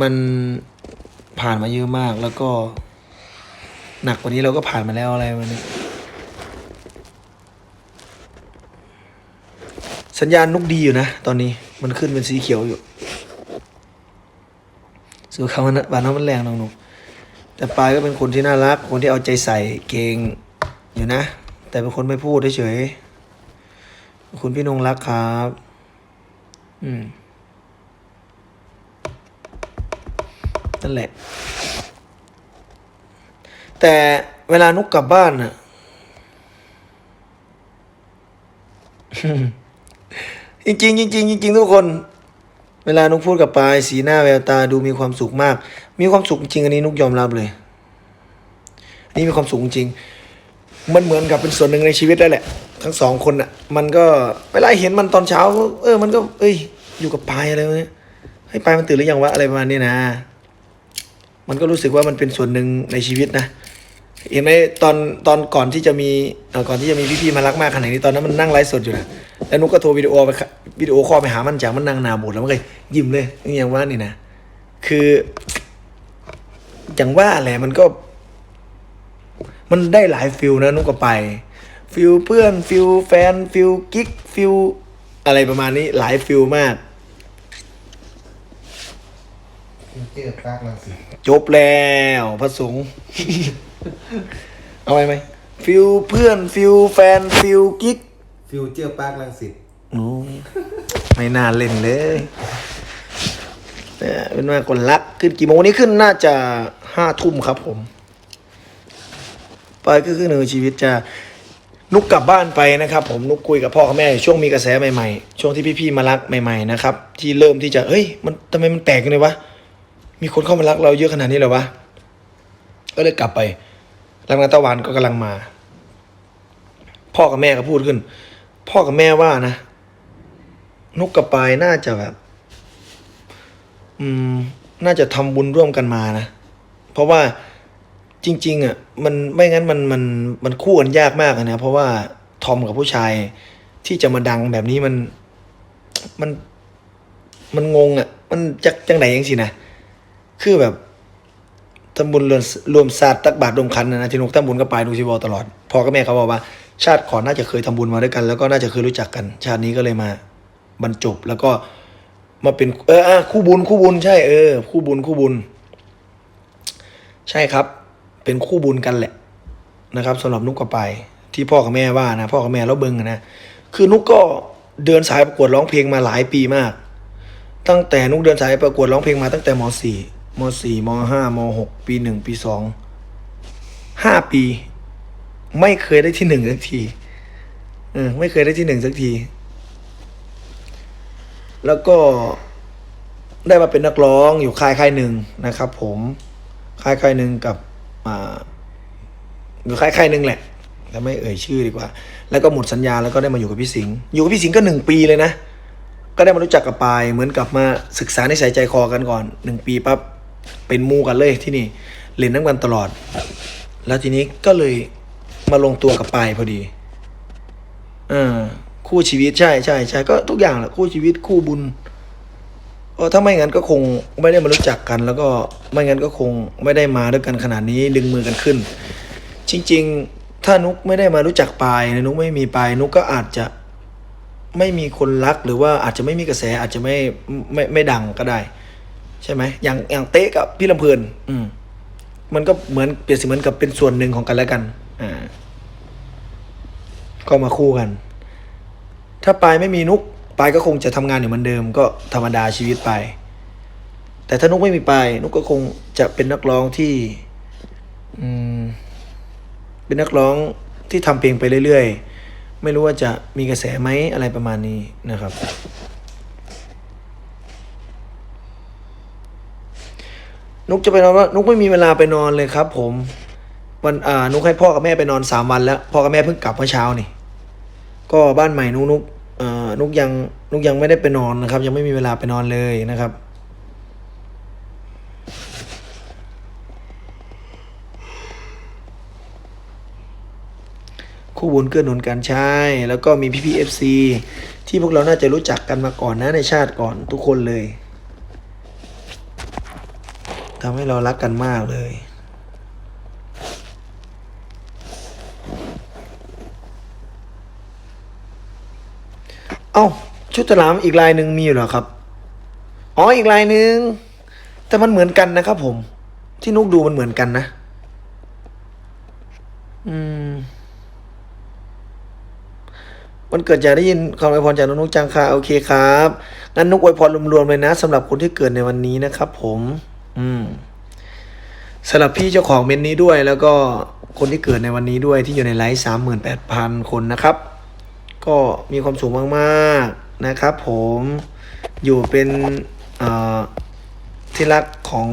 มันผ่านมาเยอะมากแล้วก็ หนักกว่านี้เราก็ผ่านมาแล้วอะไรมันนี้สัญญาณนุกดีอยู่นะ ตอนนี้มันขึ้นเป็นสีเขียวอยู่ส่วนคำว่าบานน้ำมันแรงน้องนุแต่ปายก็เป็นคนที่น่ารัก คนที่เอาใจใส่เก่งอยู่นะ แต่เป็นคนไม่พูดเฉยๆคุณพี่นงรักครับ อืม นั่นแหละ แต่เวลานุกกลับบ้านน่ะจริงๆจริงจริงทุกคน เวลานุกพูดกับปาย สีหน้าแววตาดูมีความสุขมาก มีความสุขจริงอันนี้นุกยอมรับเลยอันนี้มีความสุขจริง มันเหมือนกับเป็นส่วนหนึ่งในชีวิตแล้วแหละ ทั้งสองคนอะ มันก็เวลาเห็นมันตอนเช้า เออ มันก็ เอ้ย อยู่กับปายอะไรเนี่ยให้ปายมันตื่นหรือยังวะอะไรประมาณนี้นะ มันก็รู้สึกว่ามันเป็นส่วนหนึ่งในชีวิตนะเห็นไหมตอนตอนก่อนที่จะมีก่อนที่จะมีพี่ๆมารักมากขนาดนี้ตอนนั้นมันนั่งไลฟ์สดอยู่นะแล้วนุกก็โทรวิดีโอไปวิดีโอคอลไปหามันจากมันนั่งนาบูดแล้วมันก็ยิ้มเลยนี่อย่างว่านี่นะคืออย่างว่าแหละมันก็ มันได้หลายฟิลนะนุกก็ไป ฟิลเพื่อนฟิลแฟนฟิลกิ๊กฟิลอะไรประมาณนี้หลายฟิลมาก ฟิวเจอร์ปาร์คลังสิตจบแล้วพระสงฆ์ เอาไหมไหมฟิลเพื่อนฟิลแฟนฟิลกิ๊กฟิวเจอร์ปาร์คลังสิตโอ้ไม่น่าเล่นเลยเนี่ยเป็นว่าคนรักขึ้นกี่โมงวันนี้ขึ้นน่าจะห้าทุ่มครับผม ไปก็คือหนึ่งชีวิตจะนุกกลับบ้านไปนะครับ ผมนุกคุยกับพ่อกับแม่ช่วงมีกระแสใหม่ๆ ช่วงที่พี่ๆมารักใหม่ ๆ นะครับ ที่เริ่มที่จะเฮ้ยมันทำไมมันแปลกกันเลยวะ มีคนเข้ามารักเราเยอะขนาดนี้เลยวะก็เลยกลับไปรังนาตะวันก็กำลังมา พ่อกับแม่ก็พูดขึ้น พ่อกับแม่ว่านะนุกกับปายน่าจะแบบ อืม น่าจะทำบุญร่วมกันมานะ เพราะว่าจริง ๆ อะ มันไม่งั้นมันมันมันคู่กันยากมากอะนะ เพราะว่าทอมกับผู้ชายที่จะมาดังแบบนี้มันมันมันงงอะ มันจักจังไหนยังสินะ คือแบบทำบุญรวมรวมศาสตร์ตักบาตรดมคันนะนะที่นุกทำบุญกับปายนุชิบอตลอดพ่อกับแม่เขาบอกว่า ชาติก่อนน่าจะเคยทำบุญมาด้วยกัน แล้วก็น่าจะเคยรู้จักกัน ชาตินี้ก็เลยมาบรรจบแล้วก็มาเป็นเอออคู่บุญคู่บุญใช่เออคู่บุญคู่บุญ ใช่ครับ เป็นคู่บุญกันแหละนะครับสำหรับนุกกับไป ที่พ่อกับแม่ว่านะพ่อกับแม่แล้วเบิ้งนะคือนุกก็เดินสายประกวดร้องเพลงมาหลายปีมาก ตั้งแต่นุกเดินสายประกวดร้องเพลงมาตั้งแต่มสี่ มสี่มห้ามหกปีหนึ่งปีสองห้าปี ไม่เคยได้ที่หนึ่งสักทีเออไม่เคยได้ที่หนึ่งสักที แล้วก็ได้มาเป็นนักร้องอยู่ค่ายค่ายหนึ่งนะครับ ผมค่ายค่ายหนึ่งกับอ่าอยู่ค่ายค่ายหนึ่งแหละแต่ไม่เอ่ยชื่อดีกว่า แล้วก็หมดสัญญาแล้วก็ได้มาอยู่กับพี่สิงห์อยู่กับพี่สิงห์ก็หนึ่งปีเลยนะก็ได้มารู้จักกับปายเหมือนกับมาศึกษาในสายใจคอกันก่อนหนึ่งปีปั๊บ เป็นมูกันเลยที่นี่เล่นน้ำกันตลอด แล้วทีนี้ก็เลยมาลงตัวกับปายพอดีเออคู่ชีวิตใช่ใช่ใช่ก็ทุกอย่างแหละคู่ชีวิตคู่บุญเออถ้าไม่งั้นก็คงไม่ได้มารู้จักกัน แล้วก็ไม่งั้นก็คงไม่ได้มาด้วยกันขนาดนี้ดึงมือกันขึ้น จริง ๆ ถ้านุกไม่ได้มารู้จักปายนะนุกไม่มีปายนุกก็อาจจะไม่มีคนรักหรือว่าอาจจะไม่มีกระแสอาจจะไม่ไม่ไม่ดังก็ได้ ใช่ไหมอย่างอย่างเต๊ะกับพี่ลำเพลินอืมมันก็เหมือนเปรียบเสมือนกับเป็นส่วนหนึ่งของกันและกัน อ่า ก็มาคู่กัน ถ้าปายไม่มีนุกปายก็คงจะทำงานอยู่เหมือนเดิม ก็ธรรมดาชีวิตไป แต่ถ้านุกไม่มีปายนุกก็คงจะเป็นนักร้องที่ อืม เป็นนักร้องที่ทำเพลงไปเรื่อยๆ ไม่รู้ว่าจะมีกระแสไหมอะไรประมาณนี้นะครับ นุกจะไปนอนว่านุกไม่มีเวลาไปนอนเลยครับ ผมวันอ่านุกให้พ่อกับแม่ไปนอนสามวันแล้วพ่อกับแม่เพิ่งกลับเมื่อเช้านี่ ก็บ้านใหม่นุกนุกอ่อนุกยังนุกยังไม่ได้ไปนอนนะครับ ยังไม่มีเวลาไปนอนเลยนะครับคู่บุญเกื้อหนุนกันใช่แล้วก็มีพี่พีเอฟซีที่พวกเราน่าจะรู้จักกันมาก่อนนะในชาติก่อนทุกคนเลย ทำให้เรารักกันมากเลย เอ้า ชุดฉลามอีกลายหนึ่งมีอยู่เหรอครับ อ๋ออีกลายหนึ่งแต่มันเหมือนกันนะครับผม ที่นุกดูมันเหมือนกันนะ อืมวันเกิดอยากได้ยินคำอวยพรจากนุกจังค่ะโอเคครับงั้นนุกอวยพรรวมๆเลยนะสำหรับคนที่เกิดในวันนี้นะครับผม อืมสำหรับพี่เจ้าของเมนนี้ด้วย แล้วก็คนที่เกิดในวันนี้ด้วยที่อยู่ในไลฟ์สามหมื่นแปดพันคนนะครับ ก็มีความสูงมากๆนะครับ ผมอยู่เป็นที่รักของ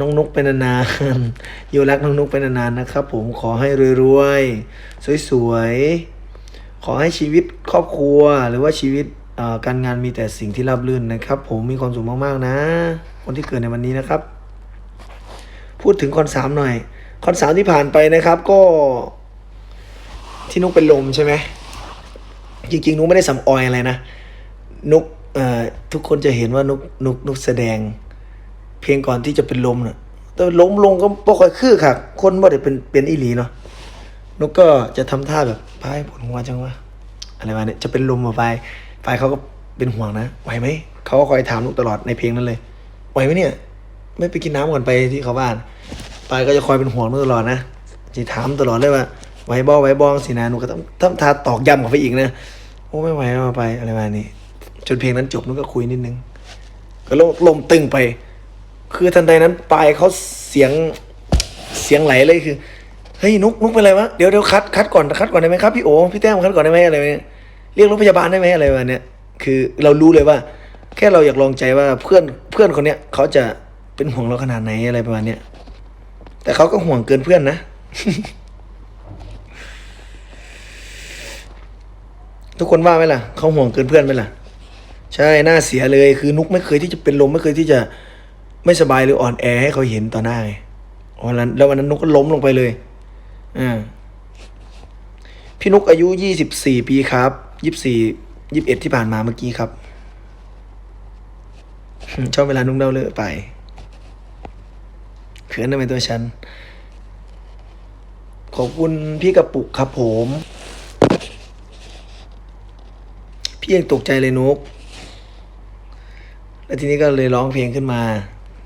น้องนุกเป็นนานๆอยู่รักน้องนุกเป็นนานๆนะครับ ผมขอให้รวยๆสวยๆขอให้ชีวิตครอบครัวหรือว่าชีวิต การงานมีแต่สิ่งที่ราบรื่นนะครับ ผมมีความสุขมากๆนะ คนที่เกิดในวันนี้นะครับ พูดถึงคอนสามหน่อย คอนสามที่ผ่านไปนะครับ ก็ ที่นุกเป็นลมใช่ไหมจริงๆนุกไม่ได้สำออยอะไรนะ นุกทุกคนจะเห็นว่านุกนุกนุกแสดง เพลงก่อนที่จะเป็นลมน่ะแต่ล้มลงก็บ่ค่อยคือค่ะ คนบ่ได้เป็นเป็นอีหลีเนาะนุกก็จะทำท่าแบบพายปวดหัวจังวะอะไรมาเนี่ยจะเป็นลมมาไป ไปเขาก็เป็นห่วงนะไหวไหมเขาก็คอยถามนุกตลอดในเพลงนั้นเลยไหวไหมเนี่ย ไม่ไปกินน้ำก่อนไปที่เขาบ้านไปก็จะคอยเป็นห่วงนุกตลอดนะจะถามตลอดเลยว่าไหวบอไหวบองสินะนุกก็ต้องต้องทาตอกย้ำกับไปอีกนะโอ้ไม่ไหวแล้วมาไปอะไรมานี้จนเพลงนั้นจบนุกก็คุยนิดนึง ก็ลมลมตึงไป คือทันใดนั้นปลายเขาเสียงเสียงไหลเลยคือเฮ้ยนุกนุกเป็นไรวะเดี๋ยวเดี๋ยวคัดคัดก่อนคัดก่อนได้ไหมครับพี่โอพี่แต้มคัดก่อนได้ไหมอะไรแบบเนี้ย เรียกรถพยาบาลได้ไหมอะไรแบบเนี้ยคือเรารู้เลยว่า แค่เราอยากลองใจว่าเพื่อนเพื่อนคนเนี้ยเขาจะเป็นห่วงเราขนาดไหนอะไรประมาณเนี้ยแต่เขาก็ห่วงเกินเพื่อนนะ ทุกคนว่าไหมล่ะเขาห่วงเกินเพื่อนไหมล่ะ ใช่น่าเสียเลยคือนุกไม่เคยที่จะเป็นลมไม่เคยที่จะไม่สบายหรืออ่อนแอให้เขาเห็นต่อหน้าไงวันนั้นแล้ววันนั้นนุกก็ล้มลงไปเลยอ่าพี่นุกอายุยี่สิบสี่ปีครับ ยี่สี่ยี่สิบเอ็ดที่ผ่านมาเมื่อกี้ครับ ชอบเวลานุกเล่าเลอะไปเขินทำไมตัวฉัน ขอบคุณพี่กระปุกครับผม พี่ยังตกใจเลยนุก แล้วทีนี้ก็เลยร้องเพลงขึ้นมา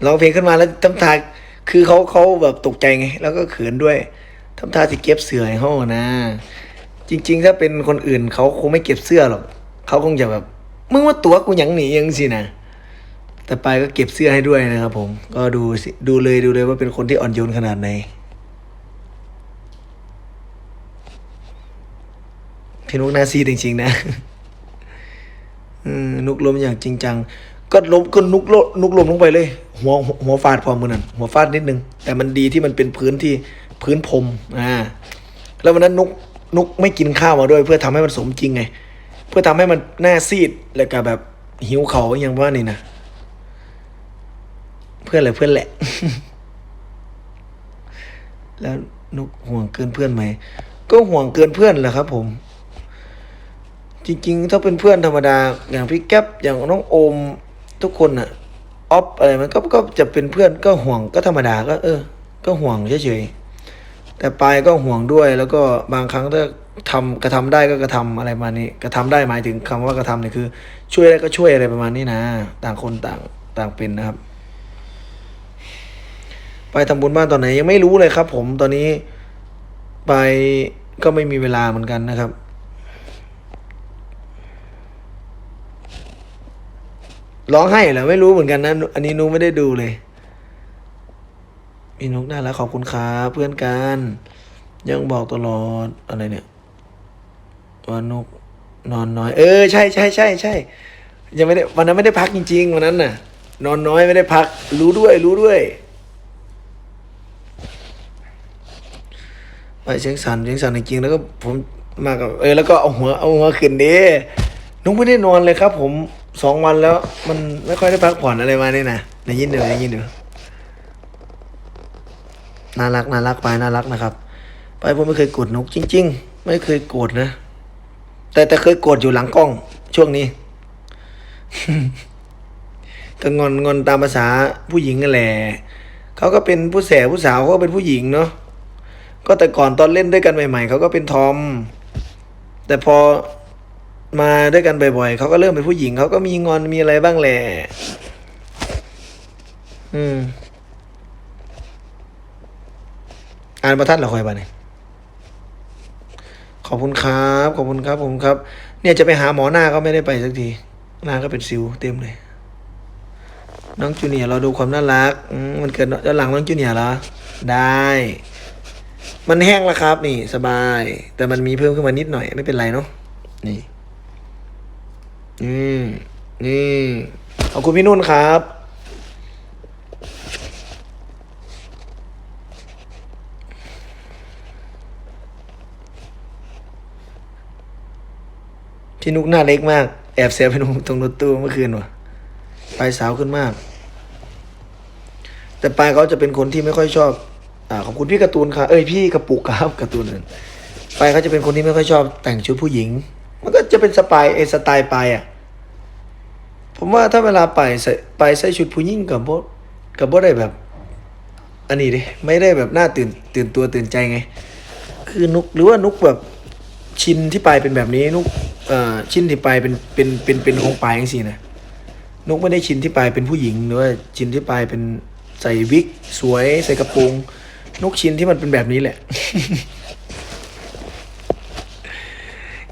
ร้องเพลงขึ้นมาแล้วทำทาคือเขาเขาแบบตกใจไง แล้วก็เขินด้วยทำทาที่เก็บเสือให้ห้องนะ จริง ๆ ถ้าเป็นคนอื่นเขาคงไม่เก็บเสื้อหรอกเขาคงจะแบบมึงว่าตัวกูยังหนียังสินะแต่ไปายก็เก็บเสื้อให้ด้วยนะครับผม ก็ดูสิดูเลยดูเลยว่าเป็นคนที่อ่อนโยนขนาดไหนพี่นุกนาซีจริง ๆ นะนุกล้มอย่างจริงจัง ก็ล้มก็นุกโลนุกล้มลงไปเลย หัวหัวฟาดพอมือนั่นหัวฟาดนิดนึง แต่มันดีที่มันเป็นพื้นที่พื้นพรมอ่าแล้ววันนั้นนุก นุกไม่กินข้าวมาด้วย เพื่อทำให้มันสมจริงไง เพื่อทำให้มันหน้าซีดแล้วก็แบบหิวเขาอย่างว่านี่นะเพื่อนอะไรเพื่อนแหละ แล้วนุกห่วงเกินเพื่อนไหมก็ห่วงเกินเพื่อนแหละครับผม จริงๆ ถ้าเป็นเพื่อนธรรมดา อย่างพี่แก๊ปอย่างน้องโอม ทุกคนอะออฟอะไรมันก็ก็จะเป็นเพื่อนก็ห่วงก็ธรรมดาก็ เออ ก็ห่วงเฉยๆ แต่ปายก็ห่วงด้วย แล้วก็บางครั้งถ้าทำกระทำได้ก็กระทำอะไรประมาณนี้กระทำได้หมายถึงคำว่ากระทำเนี่ยคือ ช่วยได้ก็ช่วยอะไรประมาณนี้นะ ต่างคนต่างต่างเป็นนะครับ ไปทำบุญบ้านตอนไหนยังไม่รู้เลยครับ ผมตอนนี้ไปก็ไม่มีเวลาเหมือนกันนะครับร้องไห้เหรอไม่รู้เหมือนกันนะอันนี้นุกไม่ได้ดูเลย พี่นุกน่ารักขอบคุณครับเพื่อนกันยังบอกตลอดอะไรเนี่ยว่านุกนอนน้อย เออใช่ใช่ใช่ใช่ยังไม่ได้วันนั้นไม่ได้พักจริง ๆ วันนั้นน่ะ นอนน้อยไม่ได้พัก รู้ด้วย รู้ด้วยไปเชียงสันเชียงสันจริงๆแล้วก็ผมมากับเออแล้วก็เอาหัวเอาหัวขึ้นดินุกไม่ได้นอนเลยครับ ผมสองวันแล้ว มันไม่ค่อยได้พักผ่อนอะไรมาเนี่ยนะได้ยินเดี๋ยวได้ยินเดี๋ยว น่ารักน่ารักไปน่ารักนะครับ ไปผมไม่เคยโกรธนกจริง ๆ ไม่เคยโกรธนะแต่แต่เคยโกรธอยู่หลังกล้อง ช่วงนี้ก็งอนงอนตามภาษาผู้หญิงนั่นแหละเขาก็เป็นผู้แสผู้สาวเขาก็เป็นผู้หญิงเนาะก็แต่ก่อนตอนเล่นด้วยกันใหม่ ๆเขาก็เป็นทอม แต่พอมาด้วยกันบ่อยๆเขาก็เริ่มเป็นผู้หญิงเขาก็มีงอนมีอะไรบ้างแหละอืม อ่านประทัดเหรอคอยบ้าเนี่ยขอบคุณครับ ขอบคุณครับผมครับ เนี่ยจะไปหาหมอหน้าก็ไม่ได้ไปสักที หน้าก็เป็นสิวเต็มเลย น้องจูเนียร์เราดูความน่ารักมันเกิดด้านหลังน้องจูเนียร์เหรอ ได้ มันแห้งแล้วครับ นี่สบาย แต่มันมีเพิ่มขึ้นมานิดหน่อยไม่เป็นไรเนาะ นี่นี่นี่ ขอบคุณพี่นุ่นครับ พี่นุกหน้าเล็กมาก แอบเสียไปตรงรถตู้เมื่อคืนว่ะปลายสาวขึ้นมาก แต่ปลายเขาจะเป็นคนที่ไม่ค่อยชอบ อ่าขอบคุณพี่การ์ตูนครับเอ้ยพี่กระปุกครับการ์ตูนนั่นปลายเขาจะเป็นคนที่ไม่ค่อยชอบ แต่งชุดผู้หญิง มันก็จะเป็นสไตล์เอสไตล์ปลายอะ ผมว่าถ้าเวลาไปใส่ไปใส่ชุดผู้หญิงกับโบกับโบได้แบบ อันนี้ดิไม่ได้แบบหน่าตื่นตื่นตัวตื่นใจไง คือนุกหรือว่านุกแบบ ชินที่ปลายเป็นแบบนี้นุกเอ่อชินที่ปลายเป็นเป็นเป็นเป็นของปลายอย่างสินะนุกไม่ได้ชินที่ปลายเป็นผู้หญิงหรือว่าชินที่ปลายเป็นใส่วิก สวยใส่กระโปรงนุกชินที่มันเป็นแบบนี้แหละ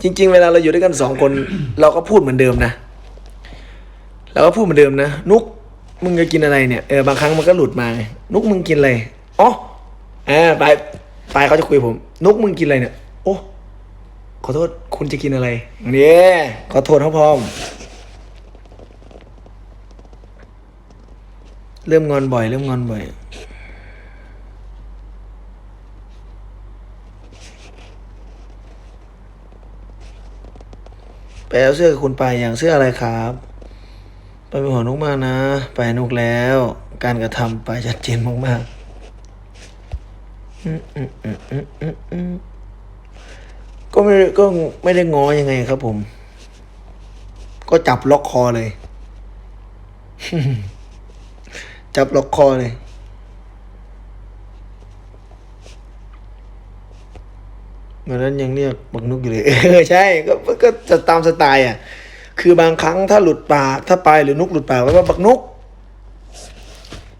จริง ๆ เวลาเราอยู่ด้วยกันสองคน เราก็พูดเหมือนเดิมนะเราก็พูดเหมือนเดิมนะนุกมึงจะกินอะไรเนี่ยเออบางครั้งมันก็หลุดมาไงนุกมึงกินอะไรอ๋ออ่าปลายปลายเขาจะคุยผม นุกมึงกินอะไรเนี่ย ขอโทษคุณจะกินอะไรเนี่ยขอโทษเขาพร้อม เริ่มงอนบ่อย เริ่มงอนบ่อย ไปเอาเสื้อกับคุณไปอย่างเสื้ออะไรครับไปเป็นหัวนุกมากนะ ไปนุกแล้ว การกระทำไปชัดเจนมากๆอืมอืมอืมอืมอืมอืม ก็ไม่ก็ไม่ได้งอยังไงครับผม ก็จับล็อกคอเลย จับล็อกคอเลย วันนั้นยังเรียกบักนุกอยู่เลย เออใช่ ก็ก็จะตามสไตล์อะ คือบางครั้งถ้าหลุดปาก ถ้าไปหรือนุกหลุดปากไว้ว่าบักนุก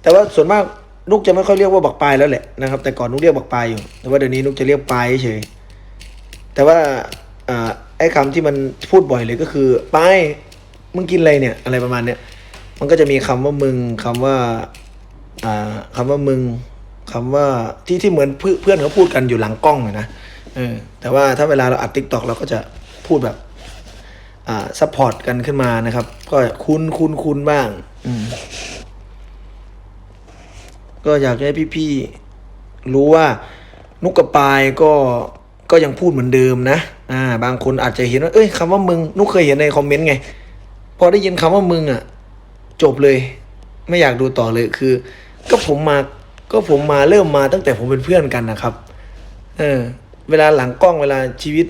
แต่ว่าส่วนมากนุกจะไม่ค่อยเรียกว่าบักปลายแล้วแหละนะครับ แต่ก่อนนุกเรียกบักปลายอยู่ แต่ว่าเดี๋ยวนี้นุกจะเรียกปลายเฉย แต่ว่าอ่าไอ้คำที่มันพูดบ่อยเลยก็คือไปมึงกินอะไรเนี่ย อะไรประมาณเนี้ยมันก็จะมีคำว่ามึงคำว่าอ่าคำว่ามึงคำว่าที่ที่เหมือนเพื่อนเพื่อนเขาพูดกันอยู่หลังกล้องอะนะเออแต่ว่าถ้าเวลาเราอัดทิกตอกเราก็จะพูดแบบอ่าซัพพอร์ตกันขึ้นมานะครับ ก็คุณคุณคุณบ้างอืมก็อยากให้พี่ๆรู้ว่านุกกับปายก็ ก็ยังพูดเหมือนเดิมนะ อ่า บางคนอาจจะเห็นว่า เอ้ยคำว่ามึง นุกเคยเห็นในคอมเมนต์ไง พอได้ยินคำว่ามึงอะ จบเลย ไม่อยากดูต่อเลยคือ ก็ผมมา ก็ผมมาเริ่มมาตั้งแต่ผมเป็นเพื่อนกันนะครับ เออ เวลาหลังกล้องเวลาชีวิต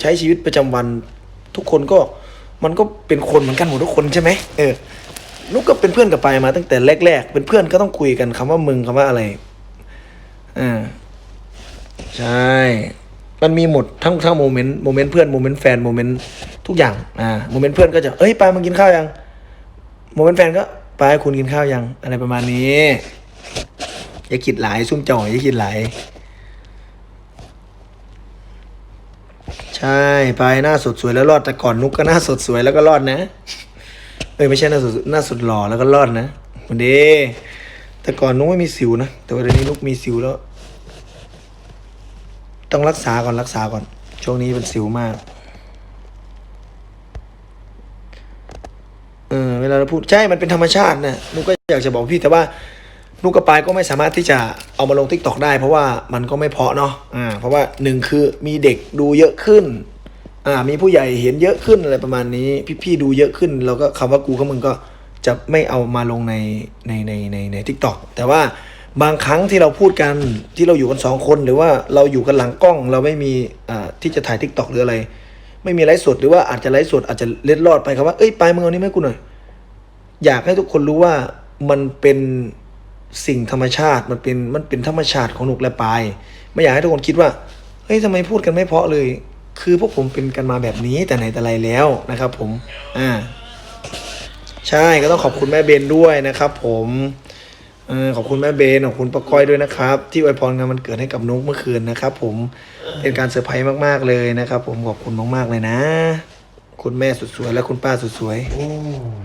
ใช้ชีวิตประจำวัน ทุกคนก็มันก็เป็นคนเหมือนกันหมดทุกคนใช่ไหมเออ นุกก็เป็นเพื่อนกับไปมาตั้งแต่แรก ๆ เป็นเพื่อนก็ต้องคุยกันคำว่ามึงคำว่าอะไร อ่า ใช่ มันมีหมดทั้งทั้งโมเมนต์โมเมนต์เพื่อนโมเมนต์แฟนโมเมนต์ทุกอย่างอ่าโมเมนต์เพื่อนก็จะเอ้ยปายมึงกินข้าวยังโมเมนต์แฟนก็ปายคุณกินข้าวยังอะไรประมาณนี้ อย่าคิดหลายซุ่มจ่อยอย่าคิดหลายใช่ปายหน้าสดสวยแล้วรอดแต่ก่อนนุกก็หน้าสดสวยแล้วก็รอดนะเอ้ยไม่ใช่หน้าสดหน้าสดหล่อแล้วก็รอดนะวันดีแต่ก่อนนุกไม่มีสิวนะแต่ว่าเดี๋ยวนี้นุกมีสิวแล้ว ต้องรักษาก่อนรักษาก่อน ช่วงนี้เป็นสิวมาก เออเวลาเราพูดใช่ มันเป็นธรรมชาตินะนุกก็อยากจะบอกพี่แต่ว่านุกกับปายก็ไม่สามารถที่จะเอามาลงทิกตอกได้ เพราะว่ามันก็ไม่เพาะเนาะอ่าเพราะว่าหนึ่งคือมีเด็กดูเยอะขึ้นอ่ามีผู้ใหญ่เห็นเยอะขึ้นอะไรประมาณนี้ พี่ๆดูเยอะขึ้นเราก็คำว่ากูกับมึงก็จะไม่เอามาลงในในในในในทิกตอกแต่ว่า บางครั้งที่เราพูดกันที่เราอยู่กันสองคนหรือว่าเราอยู่กันหลังกล้อง เราไม่มีอ่าที่จะถ่ายทิกตอกหรืออะไร ไม่มีไลฟ์สดหรือว่าอาจจะไลฟ์สดอาจจะเล็ดลอดไปครับว่าเอ้ยไปมึงเอานี่ไหมาให้กูหน่อยอยากให้ทุกคนรู้ว่ามันเป็นสิ่งธรรมชาติมันเป็นมันเป็นธรรมชาติของหนุกและปาย ไม่อยากให้ทุกคนคิดว่าเฮ้ยทำไมพูดกันไม่เพาะเลย คือพวกผมเป็นกันมาแบบนี้แต่ไหนแต่ไรแล้วนะครับ ผมอ่าใช่ก็ต้องขอบคุณแม่เบนด้วยนะครับ ผม เออขอบคุณแม่เบนขอบคุณป้าก้อยด้วยนะครับ ที่อวยพรงานมันเกิดให้กับนุกเมื่อคืนนะครับ ผมเป็นการเซอร์ไพรส์มากๆเลยนะครับ ผมขอบคุณมากๆเลยนะ คุณแม่สุดสวยและคุณป้าสุดสวยโอ้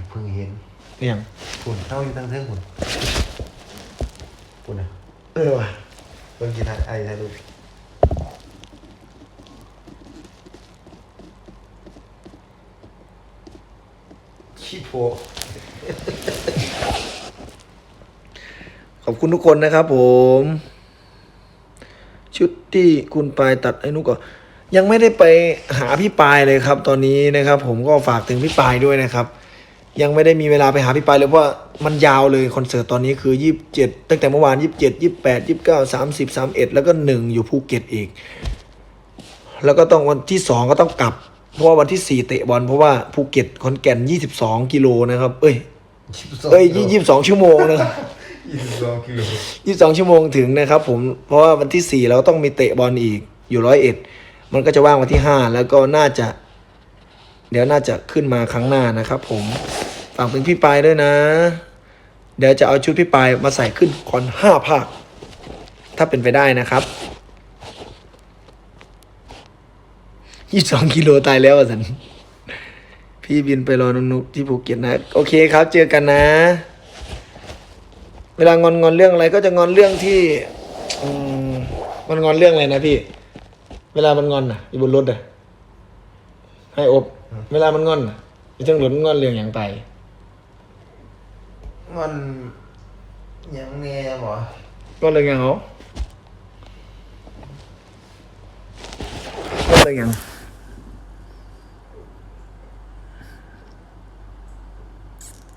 เพิ่งเห็นเนี่ยงฝุ่นเข้าอยู่ตั้งเท่งฝุ่นฝุ่นอะเออว่ะเพิ่งกินทานไอ้ทานลูกขี้โพ ขอบคุณทุกคนนะครับผม ชุดที่คุณปายตัดให้นุกก็ยังไม่ได้ไปหาพี่ปายเลยครับ ตอนนี้นะครับ ผมก็ฝากถึงพี่ปายด้วยนะครับ ยังไม่ได้มีเวลาไปหาพี่ปายเลยเพราะมันยาวเลยคอนเสิร์ตตอนนี้คือยี่สิบเจ็ดตั้งแต่เมื่อวานยี่สิบเจ็ดยี่สิบแปดยี่สิบเก้าสามสิบสามเอ็ดแล้วก็หนึ่งอยู่ภูเก็ตอีก แล้วก็ต้องวันที่สองก็ต้องกลับ เพราะว่าวันที่สี่เตะบอลเพราะว่าภูเก็ตขอนแก่นยี่สิบสองกิโลนะครับ เอ้ยเอ้ยยี่สิบสองชั่วโมงนะ ยี่สิบสองกิโลยี่สิบสองชั่วโมงถึงนะครับผมเพราะว่าวันที่สี่เราต้องมีเตะบอลอีกอยู่ร้อยเอ็ดมันก็จะว่างวันที่ห้าแล้วก็น่าจะ เดี๋ยวน่าจะขึ้นมาครั้งหน้านะครับ ผมฝากถึงพี่ปายด้วยนะ เดี๋ยวจะเอาชุดพี่ปายมาใส่ขึ้นคอนห้าภาคถ้าเป็นไปได้นะครับยี่สิบสองกิโลตายแล้วสันพี่บินไปรอนุกที่ภูเก็ตนะ โอเคครับ เจอกันนะ เวลางอนงอนเรื่องอะไรก็จะงอนเรื่องที่อืมมันงอนเรื่องอะไรนะพี่ เวลามันงอนอะอยู่บนรถอะให้อบ เวลามันงอนอะอยู่ทั้งรถมันงอนเรื่องอย่างไปมันยังแน่หรอก็เรื่องอย่างเหรอก็เรื่องอย่าง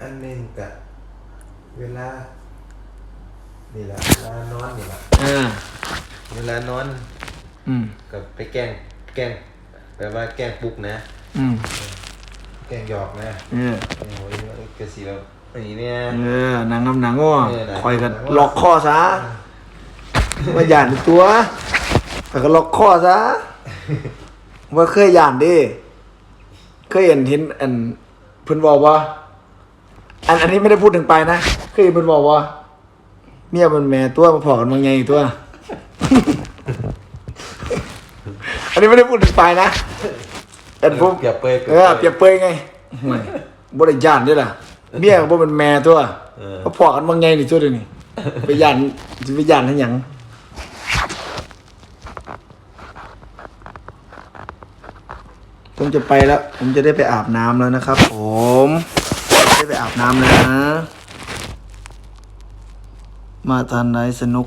อันหนึ่งกะเวลา นี่แหละเวลานอนนี่แหละอ่าเวลานอนอืมกับไปแกล้งแกล้งแปลว่าแกล้งปลุกนะ อืมแกล้งหยอกนะเออโอ้ยกระสีเราอย่างนี้เนี่ย เออหนังน้ำหนังง่อเออหนัง คอยกันหนังง่อล็อกข้อซะมาหยานตัวแต่ก็ล็อกข้อซะว่าเคยหยานเดิเคยเห็นเห็นอันเพิ่นบอกว่า อันอันนี้ไม่ได้พูดถึงไปนะเคยเห็นเพิ่นบอกว่า เมียมันแม่ตัวมาพอกันบางไงตัว อันนี้ไม่ได้พูดถึงไปนะแต่ผมเปรียบเปรยเออเปรียบเปรยไงห่วยบ่ได้ย่านด้วยล่ะเมียก็บ่เป็นแม่ตัวเออเขาพอกันบางไงนี่ตัวเดียวนี่ไปย่านสิไปย่านให้หยังผมจะไปแล้ว ผมจะได้ไปอาบน้ำแล้วนะครับ ผมจะได้ไปอาบน้ำแล้วนะ มาทานไนสนุก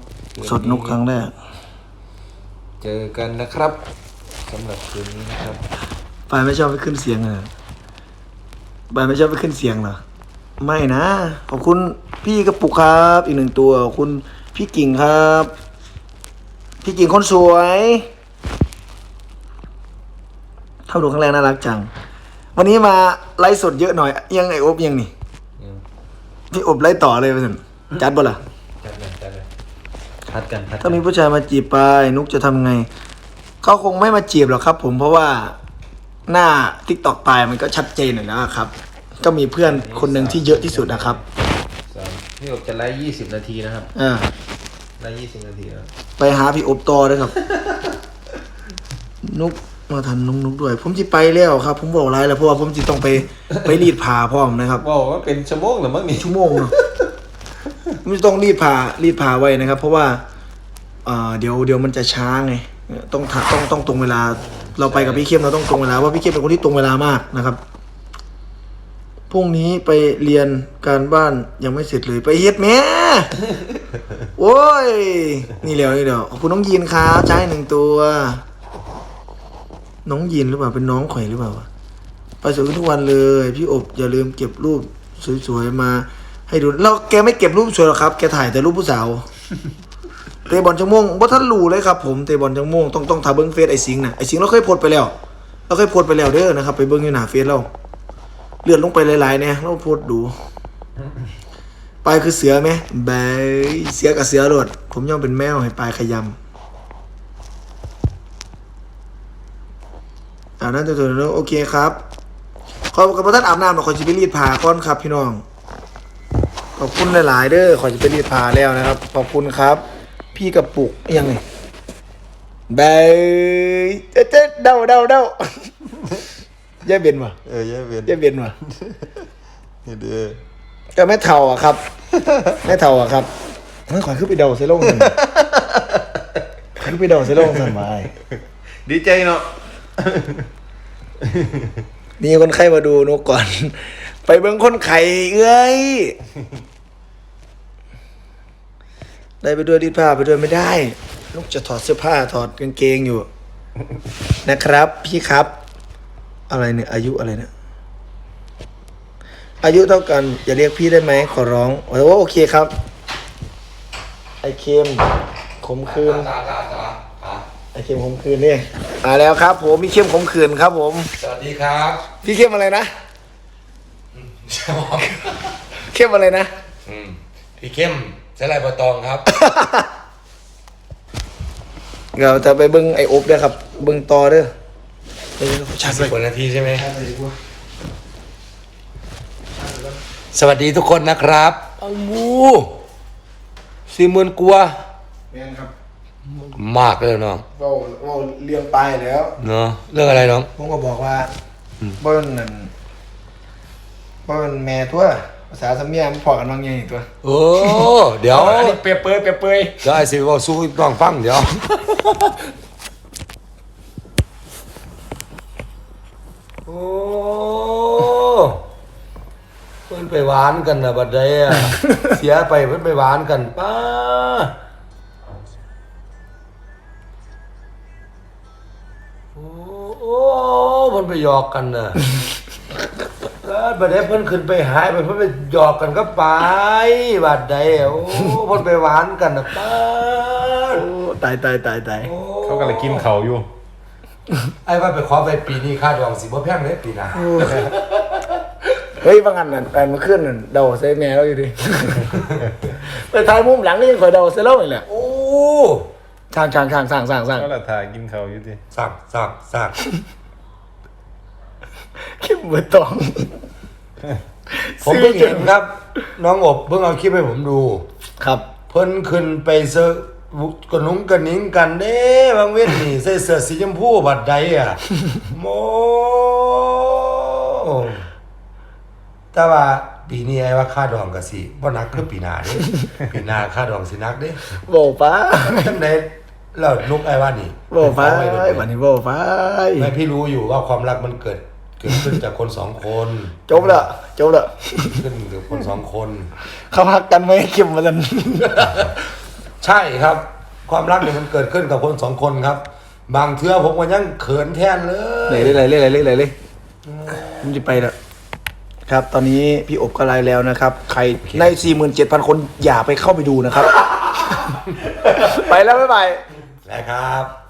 สดนุกครั้งแรก เจอกันนะครับสำหรับคืนนี้นะครับปายไม่ชอบไปขึ้นเสียงเหรอปายไม่ชอบไปขึ้นเสียงเหรอ ไม่นะ ขอบคุณพี่กระปุกครับ อีกหนึ่งตัว ขอบคุณพี่กิ่งครับ พี่กิ่งคนสวยเข้าดูข้างแรกน่ารักจัง วันนี้มาไลฟ์สดเยอะหน่อย ยังไงอบยังนี่อืมพี่อบไลฟ์ต่อเลยไปสิจัดบ่ล่ะ จัดเลยจัดเลย พัดกันพัดกัถ้ามีผู้ชายมาจีบไปนุกจะทำไง เขาคงไม่มาจีบหรอกครับ ผมเพราะว่าหน้าทิกตอกปลายมันก็ชัดเจนอยู่แล้วครับ ก็มีเพื่อนคนหนึ่งที่เยอะที่สุดนะครับสามพี่อบจะไลฟ์ยี่สิบนาทีนะครับเออไลฟ์ยี่สิบนาทีแล้วไปหาพี่อบต่อเลยครับ นุกมาทันนุกนุกด้วย ผมจะไปแล้วครับ ผมบอกไรแล้วเพราะว่าผมจะต้องไปไปรีดผ้าพร้อมนะครับ บอกว่าเป็นชั่วโมงหรือมั้งนี่ชั่วโมงเนอะผ มจะต้องรีดผ้ารีดผ้าไว้นะครับ เพราะว่าเดี๋ยวเดี๋ยวมันจะช้าไงต้องต้องต้องตรงเวลา เราไปกับพี่เข้มเราต้องตรงเวลาว่าพี่เข้มเป็นคนที่ตรงเวลามากนะครับพรุ่งนี้ไปเรียนการบ้านยังไม่เสร็จเลยไปเฮ็ดแม่โอ้ย นี่เดี๋ยวนี่เดี๋ยวขอบคุณน้องยีนครับใช้หนึ่งตัว น้องยีนหรือเปล่าเป็นน้องข่อยหรือเปล่าไปสวยขึ้นทุกวันเลย พี่อบอย่าลืมเก็บรูปสวยๆมา ให้ดูแล้วแกไม่เก็บรูปสวยหรอกครับ แกถ่ายแต่รูปผู้สาว เตะบอลจังม่วงว่าท่านรู้เลยครับผมเตะบอลจังม่วงต้องต้องทาเบิ้งเฟซไอสิงห์นะไอสิงห์เราเคยโพสต์ไปแล้ว เราเคยโพสต์ไปแล้วเด้อนะครับ ไปเบิ้งอยู่หน้าเฟซเราเลื่อนลงไปหลายๆเนี่ยเราโพสต์ดู ปลายคือเสือไหมบเสือกับเสือโลดผมย่อมเป็นแมวให้ปลายขยำอาบน้ำตัวตัวโอเคครับขอบคุณท่านอาบน้ำหน่อยขอจะไปรีดผ้าก่อนครับพี่น้อง ขอบคุณหลายๆเด้อขอจะไปรีดผ้าแล้วนะครับ ขอบคุณครับ พี่กระปุกยังไงบายเจ๊เจ๊เดาเดาเดาย่าเบนวะเออแย่เวียนย่าเบนวะนี่เด้อก็แม่เท่าอะครับแม่เท่าอะครับเฮ้ยขอยขึ้นไปเดาเซลงหนึ่งขอยขึ้นไปเดาเซลงสันไว้ดีใจเนาะ นี่คนไข้มาดูนกก่อน ไปเบิ่งคนไข่เอ้ย ได้ไปด้วยรีดผ้าไปด้วยไม่ได้ ลูกจะถอดเสื้อผ้าถอดกางเกงอยู่ นะครับ พี่ครับ อะไรเนี่ย อายุอะไรเนี่ยอายุเท่ากัน อย่าเรียกพี่ได้ไหมขอร้องโอ้ยว่าโอเคครับ ไอเคมขมคืนจ๋าจ๋าจ๋าา ไอเค็มขมคืนนี่มาแล้วครับ ผมมีเค็มขมคืนครับ ผม สวัสดีครับพี่เข้มอะไรนะใช่ไหมเข้มอะไรนะอืมพี่เข้มเสลายบะตองครับเราจะไปเบิ้งไออบด้วยครับ เบิ้งต่อเด้อเดี๋ยวๆชาร์จสิบไปกว่านาทีใช่ไหมชาร์จไปดีกว่าสวัสดีทุกคนนะครับเอามูสี่หมื่นกว่าแม่นครับ มากเลยน้องเว้าเว้าเรียงปลายแล้ว เนาะเรื่องอะไรน้อง ผมก็บอกว่าเบิ้งนั่นเบิ้งแม่ทั่วภาษาสำเนียงมันพอกันบางอย่างอีกตัวโอ้เดี๋ยวอันนี้เปรียบเปรยเปรียบเปรยเดี๋ยวไอ้สิว่าสู้น้องฟังเดี๋ยวโอ้เพิ่นไปหวานกันนะบัดใดอะเสียไปเพิ่นไปหวานกันป้า โอ้มันไปหยอกกันน่ะเออบัดนี้เพิ่นขึ้นไปหายไปเพิ่นไปหยอกกันก็ไปบาดใดอะโอ้เพิ่นไปหวานกันน่ะป้าดโอ้ตายตายตายตายโอ้เขากำลังกินเขาอยู่ ไอ้ว่าไปขอไปปีนี้ค่าดองสิบ่แพงเลยปีหน้าเฮ้ยบางอันนั่นแปลนมาขึ้นนั่นเดาใส่แม่เราอยู่ดิ ไปถ่ายมุมหลังก็ยังคอยเดาใส่เราอีกแหละ โอ้ ช่างช่างช่างสร้างสร้างสร้างเขาละทากินเขาอยู่ดิสั่งสั่งสั่งเข้มเบอร์ตองผมเพิ่งเห็นครับ น้องอบเพิ่งเอาคลิปให้ผมดู ครับ เพิ่นขึ้นไปเซอร์กระนุงกระนิ้งกันเด้บางเว้นนี่ใส่เสื้อสีชมพูบัดใดอะ โมแต่ว่าปีนี้ไอ้ว่าค่าดองก็สิบ่หนักคือปีหน้าเด้ ปีหน้าค่าดองสิหนักเด้โบป้า จังได๋ แล้วนุกไอ้ว่านี่โบป้าฟ้องไว้โดนบันนี้โบป้าไม่พี่รู้อยู่ว่าความรักมันเกิดเกิดขึ้นจากคนสองคนจบละจบละขึ้นจากคนสองคน เขาหักกันไหมเข้มมาจันใช่ครับ ความรักเนี่ยมันเกิดขึ้นกับคนสองคนครับ บางเทื่อผมก็ยังเขินแทนเลไหนยเลยไหนเลยไหนเลยไหนเลยผมจะไปละครับ ตอนนี้พี่อบก็ไลน์แล้วนะครับ ใครใน 47,000 คนอย่าไปเข้าไปดูนะครับ ไปแล้วบ๊ายบาย นะครับ